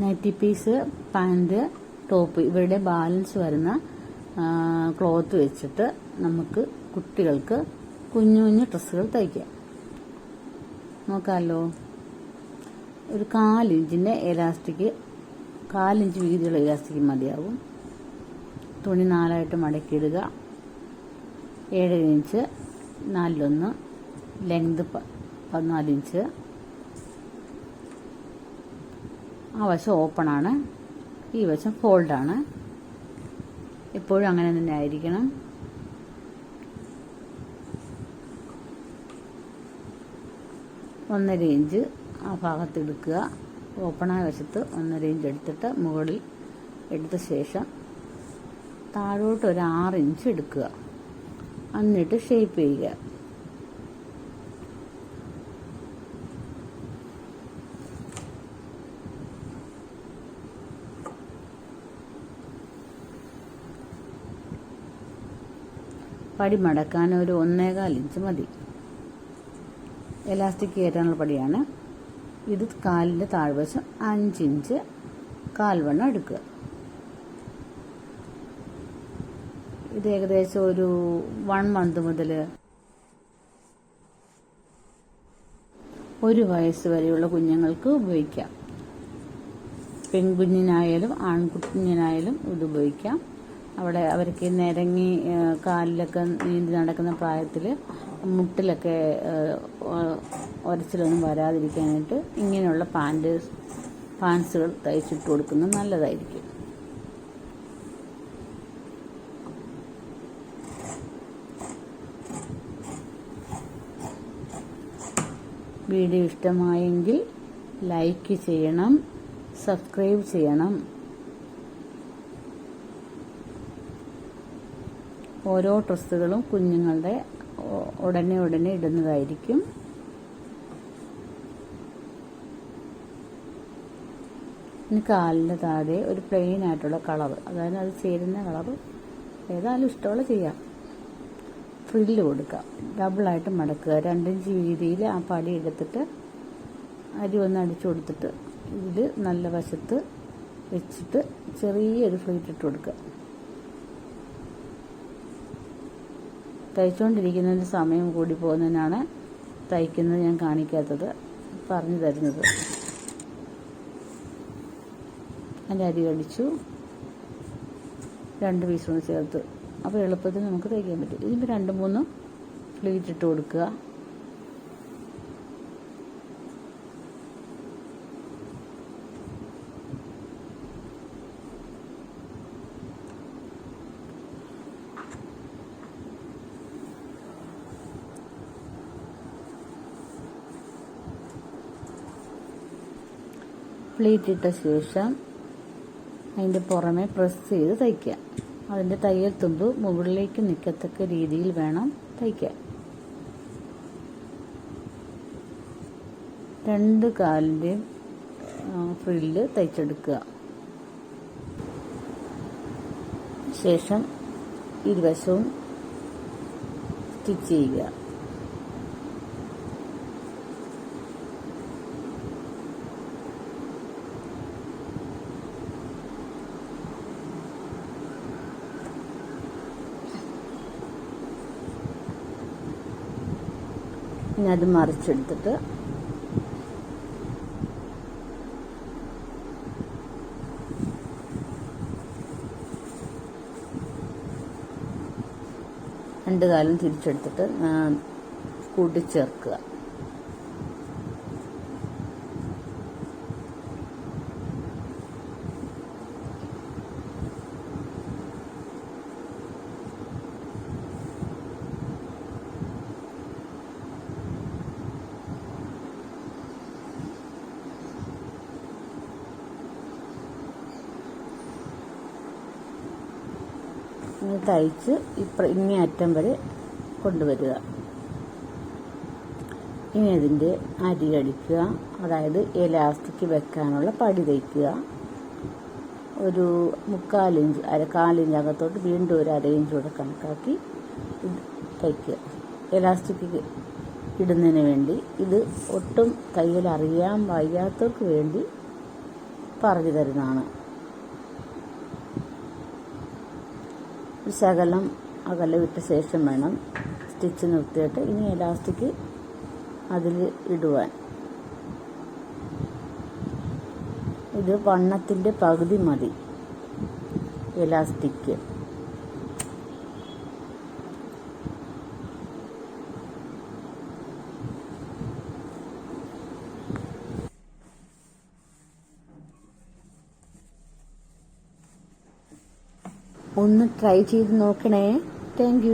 Nightie piece pant top ഇവരുടെ balance വരുന്ന cloth വെച്ചിട്ട് നമുക്ക് കുട്ടികൾക്ക് കുഞ്ഞു കുഞ്ഞു ഡ്രസ്സുകൾ തയ്ക്കാം. നോക്കാമല്ലോ ഒരു കാലിഞ്ചിന്റെ എലാസ്റ്റിക് കാലിഞ്ച് വീതിയുള്ള ഇലാസ്റ്റിക് മതിയാവും. തുണി നാലായിട്ട് മടക്കിയിടുക. ഏഴര ഇഞ്ച് നാലിലൊന്ന് ലെങ്ത് പതിനാല് ഇഞ്ച് ആ വശം ഓപ്പണാണ്. ഈ വശം ഫോൾഡാണ്. എപ്പോഴും അങ്ങനെ തന്നെ ആയിരിക്കണം. ഒന്നര ഇഞ്ച് ആ ഭാഗത്ത് എടുക്കുക ഓപ്പണായ വശത്ത് ഒന്നര ഇഞ്ച് എടുത്തിട്ട് മുകളിൽ എടുത്ത ശേഷം താഴോട്ട് ഒരു ആറ് ഇഞ്ച് എടുക്കുക. എന്നിട്ട് ഷേപ്പ് ചെയ്യുക. പടി മടക്കാൻ ഒരു ഒന്നേകാൽ ഇഞ്ച് മതി. എലാസ്റ്റിക് കയറ്റാനുള്ള പടിയാണ്. ഇത് കാലിന്റെ താഴ്വശം അഞ്ചിഞ്ച് കാൽവണ്ണം എടുക്കുക. ഇത് ഏകദേശം ഒരു വൺ മന്ത് മുതൽ ഒരു വയസ്സ് വരെയുള്ള കുഞ്ഞുങ്ങൾക്ക് ഉപയോഗിക്കാം. പെൺകുഞ്ഞിനായാലും ആൺകുഞ്ഞിനായാലും ഇത് ഉപയോഗിക്കാം. അവിടെ അവർക്ക് നിരങ്ങി കാലിലൊക്കെ നീന്തി നടക്കുന്ന പ്രായത്തിൽ മുട്ടിലൊക്കെ ഉരച്ചിലൊന്നും വരാതിരിക്കാനായിട്ട് ഇങ്ങനെയുള്ള പാന്റ് പാൻസുകൾ തയ്ച്ചിട്ട് കൊടുക്കുന്നത് നല്ലതായിരിക്കും. വീഡിയോ ഇഷ്ടമായെങ്കിൽ ലൈക്ക് ചെയ്യണം സബ്സ്ക്രൈബ് ചെയ്യണം. ഓരോ ഡ്രസ്സുകളും കുഞ്ഞുങ്ങളുടെ ഉടനെ ഉടനെ ഇടുന്നതായിരിക്കും. ഇനി കാലിന്റെ താഴെ ഒരു പ്ലെയിൻ ആയിട്ടുള്ള കളർ അതായത് അത് ചേരുന്ന കളർ ഏതായാലും ഇഷ്ടമുള്ള ചെയ്യാം. ഫ്രില്ല് കൊടുക്കാം. ഡബിളായിട്ട് മടക്കുക. രണ്ടിഞ്ച് വീതിയിൽ ആ പടി എടുത്തിട്ട് അരി ഒന്ന് അടിച്ചു കൊടുത്തിട്ട് ഇതിൽ നല്ല വശത്ത് വെച്ചിട്ട് ചെറിയൊരു ഫ്ലീറ്റ് ഇട്ട് കൊടുക്കുക. തയ്ച്ചുകൊണ്ടിരിക്കുന്നതിന് സമയം കൂടി പോകുന്നതിനാണ് തയ്ക്കുന്നത് ഞാൻ കാണിക്കാത്തത് പറഞ്ഞു തരുന്നത്. അതിന്റെ അരി കടിച്ചു. രണ്ട് പീസ് കൊണ്ട് ചേർത്ത്. അപ്പോൾ എളുപ്പത്തിൽ നമുക്ക് തയ്ക്കാൻ പറ്റും. ഇതിപ്പോൾ രണ്ട് മൂന്ന് പ്ലേറ്റ് ഇട്ട് കൊടുക്കുക. പ്ലീറ്റ് ഇട്ട ശേഷം അതിന്റെ പുറമെ പ്രസ് ചെയ്ത് തയ്ക്കുക. അതിന്റെ തയ്യൽ തുമ്പ് മുകളിലേക്ക് നിൽക്കത്തക്ക രീതിയിൽ വേണം തയ്ക്കാൻ. രണ്ട് കാലിന്റെയും ഫ്രില്ല് തയ്ച്ചെടുക്കുക. ശേഷം ഇരുവശവും സ്റ്റിച്ച് ചെയ്യുക. ഇനി അത് മറിച്ചെടുത്തിട്ട് രണ്ട് കാലം തിരിച്ചെടുത്തിട്ട് കൂട്ടിച്ചേർക്കുക. ഇങ്ങനെ തയ്ച്ച് ഇപ്പ ഇങ്ങേ അറ്റം വരെ കൊണ്ടുവരിക. ഇനി അതിന്റെ അരി അടിക്കുക. അതായത് എലാസ്റ്റിക് വെക്കാനുള്ള പടി തയ്ക്കുക. ഒരു മുക്കാലിഞ്ച് അര കാലിഞ്ച് അകത്തോട്ട് വീണ്ടും ഒരു അര ഇഞ്ച് കൂടെ കണക്കാക്കി തയ്ക്കുക. എലാസ്റ്റിക് ഇടുന്നതിന് വേണ്ടി ഇത് ഒട്ടും തയ്യൽ അറിയാൻ വയ്യാത്തവർക്ക് വേണ്ടി പറഞ്ഞു തരുന്നതാണ്. ശകലം അകലെ വിട്ട ശേഷം വേണം സ്റ്റിച്ച് നിർത്തിയിട്ട് ഇനി എലാസ്റ്റിക് അതിൽ ഇടുവാൻ. ഇത് വണ്ണത്തിന്റെ പകുതി മതി. എലാസ്റ്റിക് ഒന്ന് ട്രൈ ചെയ്ത് നോക്കണേ. താങ്ക്